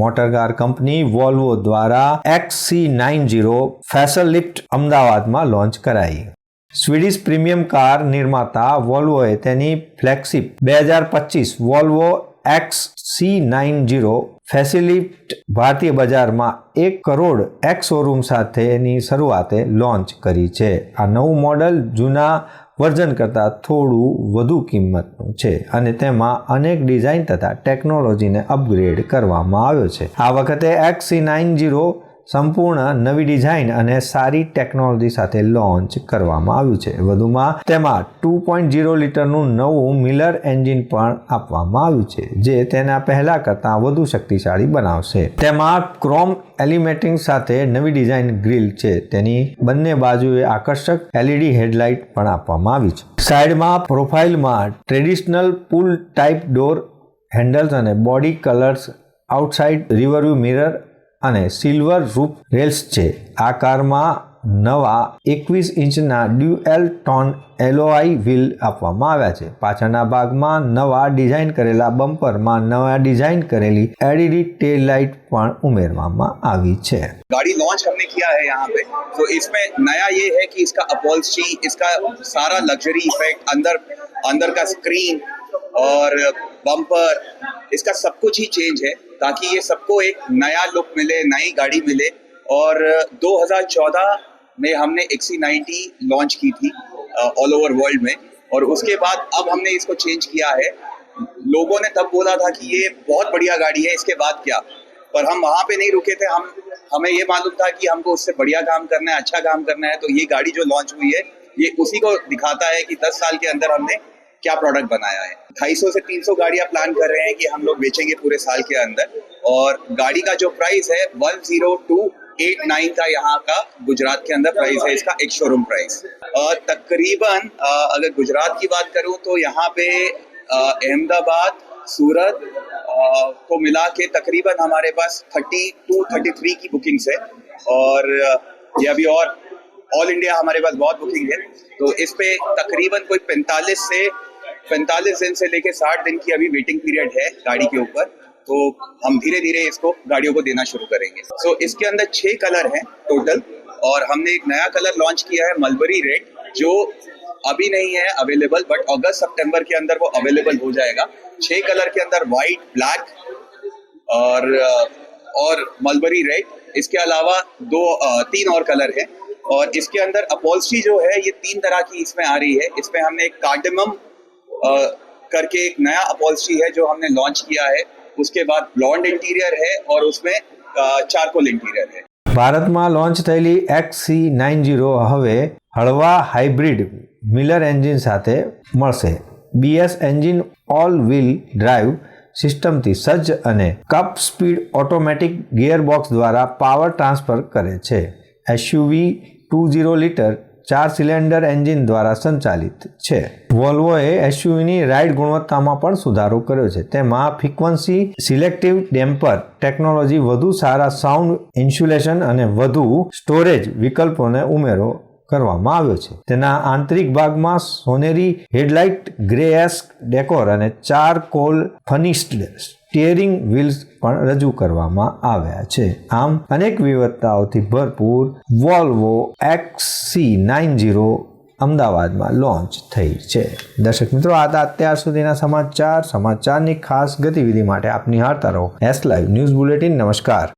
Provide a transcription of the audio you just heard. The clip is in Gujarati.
મોટરકાર કંપની વોલ્વો દ્વારા એક્સસી નાઇન જીરો ફેસલિફ્ટ અમદાવાદમાં લોન્ચ કરાઈ. સ્વીડિશ પ્રીમિયમ કાર નિર્માતા વોલ્વોએ તેની ફ્લેગશિપ બે હજાર પચીસ Volvo X C nine zero facelift ભારતીય બજારમાં એક કરોડ એક્સ શોરૂમ સાથેની શરૂઆતે લોન્ચ કરી છે. આ નવું મોડલ જૂના વર્ઝન કરતાં થોડું વધુ કિંમતનું છે અને તેમાં અનેક ડિઝાઇન તથા ટેકનોલોજીને અપગ્રેડ કરવામાં આવ્યો છે. આ વખતે એક્સ નાઇન જીરો સંપૂર્ણ નવી ડિઝાઇન અને સારી ટેકનોલોજી સાથે લોન્ચ કરવામાં આવ્યું છે. વધુમાં, તેમાં ટુ પોઈન્ટ જીરો લીટરનું નવું મિલર એન્જિન પણ આપવામાં આવ્યું છે, જે તેના પહેલાં કરતાં વધુ શક્તિશાળી બનાવશે. તેમાં ક્રોમ એલિમેટિંગ સાથે નવી ડિઝાઇન ગ્રીલ છે. તેની બંને બાજુએ આકર્ષક એલઈડી હેડલાઇટ પણ આપવામાં આવી છે. સાઈડમાં પ્રોફાઇલમાં traditional pull type door handles અને body colours, outside rearview mirror અને સિલ્વર રૂપ રેલ્સ છે આ કારમાં નવા એકવીસ ઇંચના ડ્યુએલ ટોન એલોઆઈ વ્હીલ આપવામાં આવ્યા છે પાછળના ભાગમાં નવા ડિઝાઇન કરેલા બમ્પરમાં નવા ડિઝાઇન કરેલી એલઈડી ટેલ લાઇટ પણ ઉમેરવામાં આવી છે गाड़ी लॉन्च हमने किया है यहाँ पे तो इसमें नया ये है कि इसका अपॉल्स्ट्री इसका सारा लग्जरी इफेक्ट अंदर अंदर का स्क्रीन और बम्पर इसका सब कुछ ही चेंज है ताकि ये सबको एक नया लुक मिले, नई गाड़ी मिले। और 2014 में हमने एक्सी नाइन्टी लॉन्च की थी ऑल ओवर वर्ल्ड में। और उसके बाद अब हमने इसको चेंज किया है। लोगों ने तब बोला था कि ये बहुत बढ़िया गाड़ी है, इसके बाद क्या? पर हम वहाँ पे नहीं रुके थे, हम, हमें ये मालूम था कि हमको उससे बढ़िया काम करना है अच्छा काम करना है। तो ये गाड़ी जो लॉन्च हुई है, ये उसी को दिखाता है कि 10 साल के अंदर हमने क्या प्रोडक्ट बनाया है? 250 से 300 गाड़ियाँ प्लान कर रहे हैं कि हम लोग बेचेंगे पूरे साल के अंदर। और गाड़ी का जो प्राइस है one zero two eight nine का यहाँ का, गुजरात के अंदर प्राइस है इसका एक शोरूम प्राइस तकरीबन अगर गुजरात की बात करूँ तो यहाँ पे अहमदाबाद, सूरत को मिला के तकरीबन हमारे पास थर्टी टू थर्टी थ्री की बुकिंग्स है। और ये अभी और ऑल इंडिया हमारे पास बहुत बुकिंग है। तो इस पे तकरीबन कोई 45 से 45 दिन से लेके 60 दिन की अभी वेटिंग पीरियड है गाड़ी के ऊपर तो हम धीरे धीरे इसको गाड़ियों को देना शुरू करेंगे। सो so, इसके अंदर छह कलर हैं टोटल और हमने एक नया कलर लॉन्च किया है मलबरी रेड जो अभी नहीं है अवेलेबल बट अगस्त सितंबर के अंदर वो अवेलेबल हो जाएगा। छह कलर के अंदर वाइट ब्लैक और और मलबरी रेड इसके अलावा दो तीन और कलर हैं और इसके अंदर अपॉल्स्ट्री जो है ये तीन तरह की इसमें आ रही है। इसमें हमने एक कार्डमम करके एक नया अपॉल्स्ट्री है जो हमने लॉन्च किया है उसके बाद ब्लॉन्ड इंटीरियर है और उसमें चारकोल इंटीरियर है ભારતમાં લોન્ચ થયેલી એક્સ સી નાઇન જીરો હવે હળવા હાઇબ્રિડ મિલર એન્જિન સાથે મળશે BS engine all wheel drive સિસ્ટમથી સજ્જ અને કપ સ્પીડ ઓટોમેટિક ગિયરબોક્સ દ્વારા પાવર ટ્રાન્સફર કરે છે એસયુવી ટુ ઝીરો લીટર ચાર સિલિન્ડર એન્જિન દ્વારા સંચાલિત છે. વોલ્વોએ એસયુવીની રાઇડ ગુણવત્તામાં પણ સુધારો કર્યો છે. તેમાં ફ્રીક્વન્સી, સિલેક્ટિવ ડેમ્પર, ટેકનોલોજી, વધુ સારા સાઉન્ડ ઇન્સ્યુલેશન અને વધુ સ્ટોરેજ વિકલ્પોને ઉમેરો કરવામાં આવ્યો છે. તેના આંતરિક ભાગમાં સોનેરી હેડલાઇટ ગ્રેએસ્ક ડેકોર અને ચાર કોલ ફનિસ્ડ સ્ટિયરિંગ વ્હીલ્સ પણ રજૂ કરવામાં આવ્યા છે. આમ, અનેક વિવિધતાઓથી ભરપૂર વોલ્વો એક્સસી નાઇન જીરો અમદાવાદમાં લોન્ચ થઈ છે. દર્શક મિત્રો, આ અત્યાર સુધીના સમાચાર. સમાચારની ખાસ ગતિવિધિ માટે આપ નિહાળતા રહો. એસ લાઈવ ન્યૂઝ બુલેટિન નમસ્કાર.